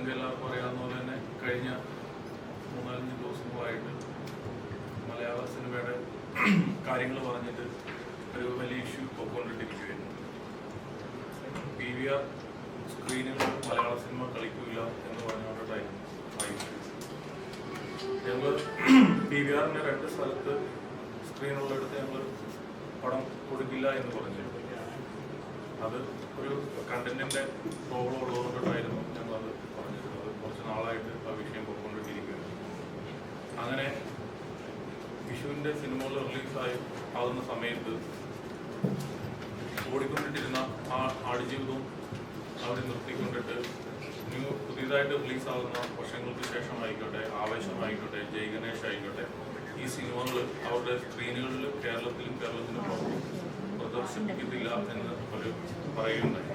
നിങ്ങൾക്ക് എല്ലാവർക്കും അറിയാവുന്ന പോലെ തന്നെ കഴിഞ്ഞ മൂന്നാലഞ്ച് ദിവസങ്ങളായിട്ട് മലയാള സിനിമയുടെ കാര്യങ്ങൾ പറഞ്ഞിട്ട് ഒരു വലിയ ഇഷ്യൂ പൊക്കോണ്ടിട്ടിരിക്കുകയായിരുന്നു പി വി ആർ സ്ക്രീനുകൾ മലയാള സിനിമ കളിക്കില്ല എന്ന് പറഞ്ഞുകൊണ്ടിട്ടായിരുന്നു ഞങ്ങൾ പി വി ആറിന്റെ രണ്ട് സ്ഥലത്ത് സ്ക്രീനുള്ളടുത്ത് ഞങ്ങൾ പടം കൊടുക്കില്ല എന്ന് പറഞ്ഞു അത് ഒരു കണ്ടന്റിന്റെ പ്രോബ്ലം ഉള്ളതുകൊണ്ടായിരുന്നു കുറച്ച് നാളായിട്ട് ആ വിഷയം പൊയ്ക്കൊണ്ടിരിക്കുകയാണ് അങ്ങനെ വിഷുവിന്റെ സിനിമകൾ റിലീസായി ആകുന്ന സമയത്ത് ഓടിക്കൊണ്ടിട്ടിരുന്ന ആ ആടുജീവിതവും അവിടെ നിർത്തിക്കൊണ്ടിട്ട് ന്യൂ പുതിയതായിട്ട് റിലീസാകുന്ന വർഷങ്ങൾക്ക് ശേഷമായിക്കോട്ടെ ആവേശമായിക്കോട്ടെ ജയ് ഗണേഷ് ആയിക്കോട്ടെ ഈ സിനിമകൾ അവരുടെ സ്ക്രീനുകളിൽ കേരളത്തിലും കേരളത്തിലും പുറത്തും പ്രദർശിപ്പിക്കത്തില്ല എന്ന് അവർ പറയുന്നുണ്ടായി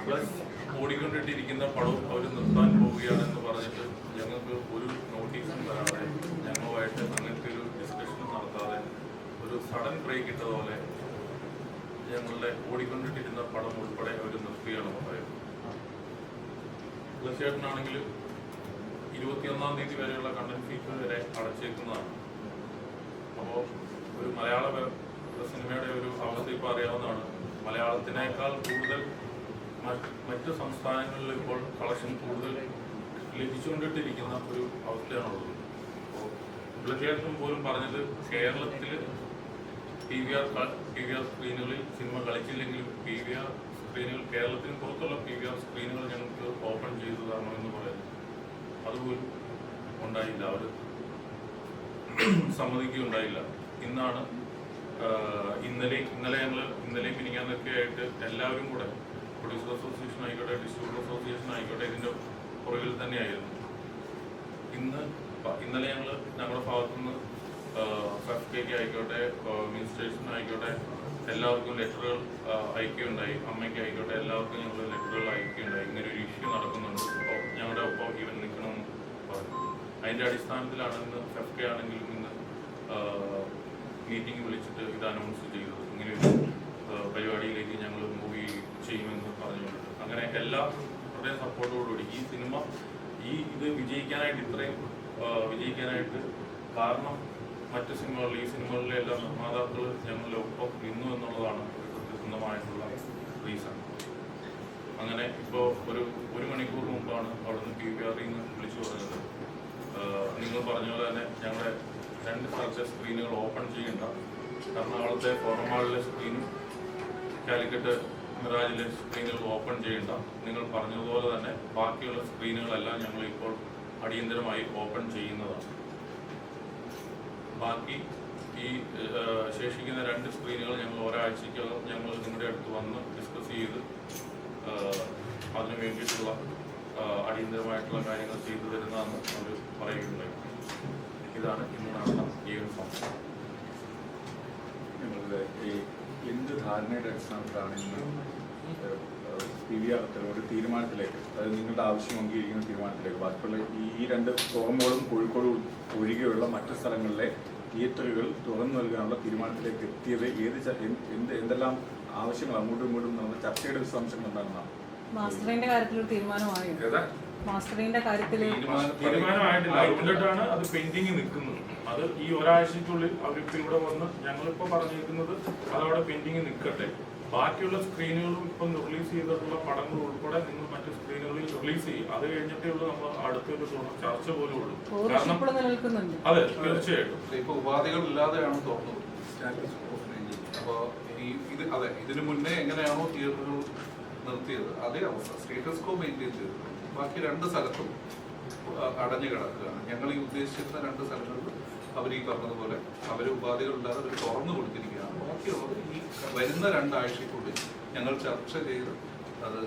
പ്ലസ് ഓടിക്കൊണ്ടിട്ടിരിക്കുന്ന പടവും അവർ നിർത്താൻ പോവുകയാണെന്ന് പറഞ്ഞിട്ട് ഞങ്ങൾക്ക് ഒരു നോട്ടീസും തരാതെ ഞങ്ങളുമായിട്ട് അങ്ങനത്തെ ഒരു ഡിസ്കഷനും നടത്താതെ ഒരു സഡൻ ബ്രേക്ക് ഇട്ടതുപോലെ ഞങ്ങളുടെ ഓടിക്കൊണ്ടിട്ടിരുന്ന പടം ഉൾപ്പെടെ അവർ നിർത്തുകയാണ് പറയുന്നത് തീർച്ചയായിട്ടും ഇരുപത്തിയൊന്നാം തീയതി വരെയുള്ള കണ്ടന്റ് ഫീസ് വരെ അടച്ചേക്കുന്നതാണ്. അപ്പോൾ ഒരു മലയാള സിനിമയുടെ ഒരു അവസ്ഥ ഇപ്പോൾ അറിയാവുന്നതാണ്. മലയാളത്തിനേക്കാൾ കൂടുതൽ മറ്റ് സംസ്ഥാനങ്ങളിൽ ഇപ്പോൾ കളക്ഷൻ കൂടുതൽ ലഭിച്ചുകൊണ്ടിട്ടിരിക്കുന്ന ഒരു അവസ്ഥയാണുള്ളത്. അപ്പോൾ ബ്ലക്കേറ്റും പോലും പറഞ്ഞത് കേരളത്തിൽ P V R P V R സ്ക്രീനുകളിൽ cinema കളിച്ചില്ലെങ്കിലും പി വി ആർ സ്ക്രീനുകൾ കേരളത്തിന് പുറത്തുള്ള പി വി ആർ സ്ക്രീനുകൾ ഞങ്ങൾക്ക് ഓപ്പൺ ചെയ്തു തരണം എന്ന് പറയുന്നു. അതുപോലും ഉണ്ടായില്ല. അവർ സമ്മതിക്കുകയുണ്ടായില്ല. ഇന്നാണ് ഇന്നലെ ഇന്നലെ ഞങ്ങൾ ഇന്നലെയും മിനിങ്ങാന്നൊക്കെ ആയിട്ട് എല്ലാവരും കൂടെ പ്രൊഡ്യൂസർ അസോസിയേഷൻ ആയിക്കോട്ടെ ഡിസ്ട്രിബ്യൂട്ടർ അസോസിയേഷൻ ആയിക്കോട്ടെ ഇതിന്റെ പുറകിൽ തന്നെയായിരുന്നു. ഇന്ന് ഇന്നലെ ഞങ്ങൾ ഞങ്ങളുടെ ഭാഗത്തുനിന്ന് ഫെഫ്കേക്ക് ആയിക്കോട്ടെ മിനിസ്റ്റേഴ്സിന് ആയിക്കോട്ടെ എല്ലാവർക്കും ലെറ്ററുകൾ അയക്കുകയുണ്ടായി. അമ്മയ്ക്ക് ആയിക്കോട്ടെ എല്ലാവർക്കും ഞങ്ങൾ ലെറ്ററുകൾ അയക്കുകയുണ്ടായി. ഇങ്ങനെ ഒരു ഇഷ്യൂ നടക്കുന്നുണ്ട്. അപ്പോൾ ഞങ്ങളുടെ ഒപ്പം ഇവൻ നിൽക്കണമെന്ന് പറഞ്ഞു. അതിന്റെ അടിസ്ഥാനത്തിലാണ് ഇന്ന് ആണെങ്കിലും ഇന്ന് മീറ്റിംഗ് വിളിച്ചിട്ട് ഇത് അനൗൺസ് ചെയ്തത് ഇങ്ങനെ ഒരു ആ, പരിപാടിയിലേക്ക് ഞങ്ങൾ മൂവി ചെയ്യുമെന്ന് പറഞ്ഞുകൊണ്ട് അങ്ങനെ എല്ലാവരുടെയും സപ്പോർട്ടോടുകൂടി. ഈ സിനിമ ഈ ഇത് വിജയിക്കാനായിട്ട് ഇത്രയും വിജയിക്കാനായിട്ട് കാരണം മറ്റു സിനിമകളിൽ ഈ സിനിമകളിലെ എല്ലാ നിർമ്മാതാക്കൾ ഞങ്ങളുടെ ഒപ്പം നിന്നു എന്നുള്ളതാണ് സത്യസന്ധമായിട്ടുള്ള റീസൺ അങ്ങനെ ഇപ്പോൾ ഒരു ഒരു മണിക്കൂർ മുമ്പാണ് അവിടുന്ന് പി വി ആറിൽ നിന്ന് വിളിച്ചു പറഞ്ഞത്. നിങ്ങൾ പറഞ്ഞ പോലെ തന്നെ ഞങ്ങളുടെ രണ്ട് സ്ഥലത്തെ സ്ക്രീനുകൾ ഓപ്പൺ ചെയ്യണ്ട. എറണാകുളത്തെ ഫോർമാളിലെ സ്ക്രീനും കാലിക്കറ്റ് മിറാജിലെ സ്ക്രീനുകൾ ഓപ്പൺ ചെയ്യേണ്ട. നിങ്ങൾ പറഞ്ഞതുപോലെ തന്നെ ബാക്കിയുള്ള സ്ക്രീനുകളെല്ലാം ഞങ്ങൾ ഇപ്പോൾ അടിയന്തരമായി ഓപ്പൺ ചെയ്യുന്നതാണ്. ബാക്കി ഈ ശേഷിക്കുന്ന രണ്ട് സ്ക്രീനുകൾ ഞങ്ങൾ ഒരാഴ്ചയ്ക്കകം ഞങ്ങൾ നിങ്ങളുടെ അടുത്ത് വന്ന് ഡിസ്കസ് ചെയ്ത് അതിനു വേണ്ടിയിട്ടുള്ള അടിയന്തരമായിട്ടുള്ള കാര്യങ്ങൾ ചെയ്തു തരുന്നതെന്ന് അവർ പറയുകയുണ്ടായി. ഇതാണ് ഇന്ന് നടന്ന ഈ ഒരു സംസ്ഥാനം ഞങ്ങളുടെ ഈ ധാരണയുടെ അടിസ്ഥാനത്തിലാണ് ഇന്ന് പി വി തീരുമാനത്തിലേക്ക് അതായത് നിങ്ങളുടെ ആവശ്യം അംഗീകരിക്കുന്ന തീരുമാനത്തിലേക്ക് ബാക്കിയുള്ള ഈ രണ്ട് തുറമുകളും കോഴിക്കോട് ഒഴികെയുള്ള മറ്റു സ്ഥലങ്ങളിലെ തിയേറ്ററുകൾ തുറന്നു നൽകാനുള്ള തീരുമാനത്തിലേക്ക് എത്തിയത് ഏത് എന്ത് എന്ത് എന്തെല്ലാം ആവശ്യങ്ങൾ അങ്ങോട്ടും ഇങ്ങോട്ടും നടന്ന ചർച്ചയുടെ വിശദാംശങ്ങൾ എന്താണെന്നാണ്? മാസ്റ്ററിന്റെ കാര്യത്തിൽ ഒരു തീരുമാനമായോ മാസ്റ്ററിന്റെ കാര്യത്തിൽ തീരുമാനം- തീരുമാനമായിട്ടില്ല അത് പെൻഡിങ് നിൽക്കുന്നത്. അത് ഈ ഒരാഴ്ചക്കുള്ളിൽ അവരിപ്പോ ഇവിടെ വന്ന് ഞങ്ങളിപ്പോ പറഞ്ഞിരിക്കുന്നത് അതവിടെ പെൻഡിങ് നിൽക്കട്ടെ. ബാക്കിയുള്ള സ്ക്രീനുകളും ഇപ്പം റിലീസ് ചെയ്തിട്ടുള്ള പടങ്ങൾ ഉൾപ്പെടെ നിങ്ങൾ മറ്റു സ്ക്രീനുകളിൽ റിലീസ് ചെയ്യും. അത് കഴിഞ്ഞിട്ടേ ഉള്ളൂ നമ്മൾ അടുത്തൊരു ചർച്ച പോലും ഉള്ളൂ. കാരണം അതെ തീർച്ചയായിട്ടും. ഇപ്പൊ ഉപാധികൾ ഇല്ലാതെയാണ് തോന്നുന്നത്. അപ്പോൾ ഈ ഇത് അതെ ഇതിനു മുന്നേ എങ്ങനെയാണോ തിയേറ്ററുകൾ നിർത്തിയത്. അതേ അവസ്ഥ. സ്റ്റേറ്റസ് കോ മെയിന്റെയിൻ ചെയ്തത് ബാക്കി രണ്ട് സ്ഥലത്തും അടഞ്ഞു കിടക്കുകയാണ്. ഞങ്ങൾ ഈ ഉദ്ദേശിച്ചിരുന്ന രണ്ട് സ്ഥലങ്ങളിൽ അവർ ഈ പറഞ്ഞതുപോലെ അവർ ഉപാധികളില്ലാതെ അവർ തുറന്നു കൊടുത്തിരിക്കുകയാണ്. ബാക്കിയുള്ളത് ഈ വരുന്ന രണ്ടാഴ്ചയ്ക്കുള്ളിൽ ഞങ്ങൾ ചർച്ച ചെയ്ത് അത്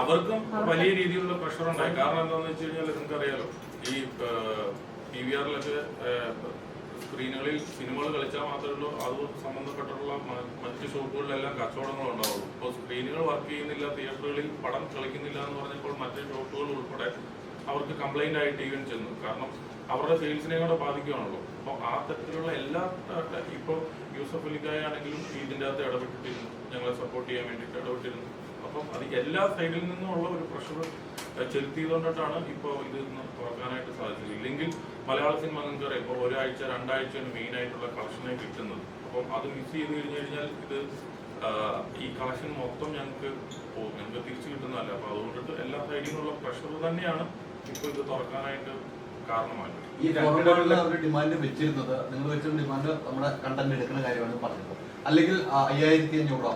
അവർക്കും വലിയ രീതിയിലുള്ള പ്രഷർ ഉണ്ടായി കാരണം എന്താണെന്ന് വെച്ച് കഴിഞ്ഞാൽ നിങ്ങൾക്ക് അറിയാലോ ഈ പി വി ആറിലൊക്കെ സ്ക്രീനുകളിൽ സിനിമകൾ കളിച്ചാൽ മാത്രമേ അത് സംബന്ധപ്പെട്ടിട്ടുള്ള മറ്റ് ഷോപ്പുകളിലെല്ലാം കച്ചവടങ്ങൾ ഉണ്ടാവുള്ളൂ. ഇപ്പോൾ സ്ക്രീനുകൾ വർക്ക് ചെയ്യുന്നില്ല തിയേറ്ററുകളിൽ പടം കളിക്കുന്നില്ല എന്ന് പറഞ്ഞപ്പോൾ മറ്റ് ഷോപ്പുകൾ ഉൾപ്പെടെ അവർക്ക് കംപ്ലൈന്റ് ആയിട്ട് ഈവൻ ചെന്നു. കാരണം അവരുടെ സെയിൽസിനെ കൂടെ ബാധിക്കുകയാണല്ലോ. അപ്പോൾ ആ തരത്തിലുള്ള എല്ലാ ഇപ്പോൾ യൂസഫ് അലിക്കായാണെങ്കിലും ഇതിന്റെ അകത്ത് ഇടപെട്ടിട്ടിരുന്നു ഞങ്ങളെ സപ്പോർട്ട് ചെയ്യാൻ വേണ്ടിയിട്ട് ഇടപെട്ടിരുന്നു. അപ്പം അത് എല്ലാ സൈഡിൽ നിന്നുമുള്ള ഒരു പ്രഷർ ചെലുത്തിയതുകൊണ്ടിട്ടാണ് ഇപ്പോൾ ഇത് തുറക്കാനായിട്ട് സാധിച്ചത്. ഇല്ലെങ്കിൽ മലയാള സിനിമ നിങ്ങൾക്ക് അറിയാം. ഇപ്പോൾ ഒരാഴ്ച രണ്ടാഴ്ചയാണ് മെയിൻ ആയിട്ടുള്ള കളക്ഷനെ കിട്ടുന്നത്. അപ്പം അത് മിസ് ചെയ്ത് കഴിഞ്ഞു കഴിഞ്ഞാൽ ഇത് ഈ കളക്ഷൻ മൊത്തം ഞങ്ങൾക്ക് ഞങ്ങൾക്ക് തിരിച്ചു കിട്ടുന്നതല്ല. അപ്പോൾ അതുകൊണ്ടിട്ട് എല്ലാ സൈഡിൽ നിന്നുള്ള പ്രഷർ തന്നെയാണ് ഇപ്പോൾ ഇത് തുറക്കാനായിട്ട് കാരണമായത് ഈ അവർ ഡിമാൻഡ് വെച്ചിരുന്നത് നിങ്ങൾ വെച്ച ഡിമാൻഡ് നമ്മുടെ കണ്ടന്റ് എടുക്കുന്ന കാര്യമാണ് പറഞ്ഞത് അല്ലെങ്കിൽ അയ്യായിരത്തി അഞ്ഞൂറ്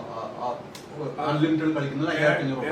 അൺലിമിറ്റഡ് കളിക്കുന്നത് അയ്യായിരത്തി അഞ്ഞൂറ്.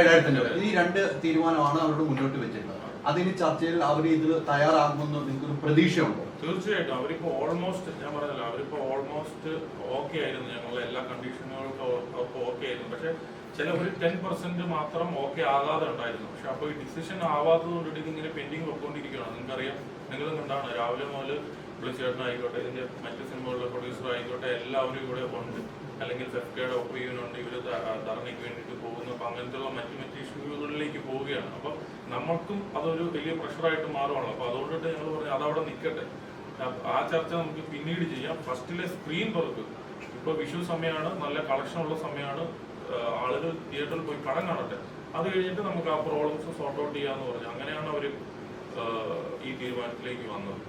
ഏഴായിരത്തി അഞ്ഞൂറ് ഈ രണ്ട് തീരുമാനമാണ് അവരോട് മുന്നോട്ട് വെച്ചിരുന്നത്. അതിന് ചർച്ചയിൽ അവർ ഇതിൽ തയ്യാറാകുമെന്ന് നിങ്ങൾക്കൊരു പ്രതീക്ഷയുണ്ടോ? തീർച്ചയായിട്ടും. അവരിപ്പോ ഓൾമോസ്റ്റ് ഞാൻ പറഞ്ഞല്ലോ അവരിപ്പോ ഓൾമോസ്റ്റ് ഓക്കെ ആയിരുന്നു ഞങ്ങളുടെ എല്ലാ കണ്ടീഷനുകൾക്കും ഓക്കെ ആയിരുന്നു. പക്ഷെ ചില ഒരു ടെൻ പെർസെന്റ് മാത്രം ഓക്കെ ആകാതെ ഉണ്ടായിരുന്നു. പക്ഷെ അപ്പോൾ ഈ ഡിസിഷൻ ആവാത്തത് കൊണ്ടിട്ട് ഇതിങ്ങനെ പെൻഡിങ് വെക്കൊണ്ടിരിക്കുകയാണ്. നിങ്ങൾക്കറിയാം നിങ്ങളും കണ്ടാണ്. രാവിലെ മുതൽ വിളിച്ചേട്ടനായിക്കോട്ടെ ഇതിന്റെ മറ്റു സിനിമകളിലെ പ്രൊഡ്യൂസർ ആയിക്കോട്ടെ എല്ലാവരും ഇവിടെ ഉണ്ട്. അല്ലെങ്കിൽ ഫെഫ്കയുടെ ഒപ്പ് ചെയ്യുന്നുണ്ട് ഇവർ ധർണയ്ക്ക് വേണ്ടിയിട്ട് പോകുന്നു. അപ്പൊ അങ്ങനത്തെയുള്ള മറ്റു മറ്റു ഇഷ്യൂകളിലേക്ക് പോവുകയാണ്. അപ്പൊ നമ്മൾക്കും അതൊരു വലിയ പ്രഷറായിട്ട് മാറുവാണല്ലോ അപ്പൊ അതുകൊണ്ടിട്ട് ഞങ്ങൾ പറഞ്ഞു അതവിടെ നിൽക്കട്ടെ ആ ചർച്ച നമുക്ക് പിന്നീട് ചെയ്യാം. ഫസ്റ്റിലെ സ്ക്രീൻ തുറക്കും. ഇപ്പൊ വിഷു സമയമാണ് നല്ല കളക്ഷൻ ഉള്ള സമയമാണ് ആളുകൾ തിയേറ്ററിൽ പോയി പടം കാണട്ടെ. അത് കഴിഞ്ഞിട്ട് നമുക്ക് ആ പ്രോബ്ലംസ് സോർട്ട് ഔട്ട് ചെയ്യാന്ന് പറഞ്ഞു അങ്ങനെയാണ് അവർ ഈ തീരുമാനത്തിലേക്ക് വന്നത്.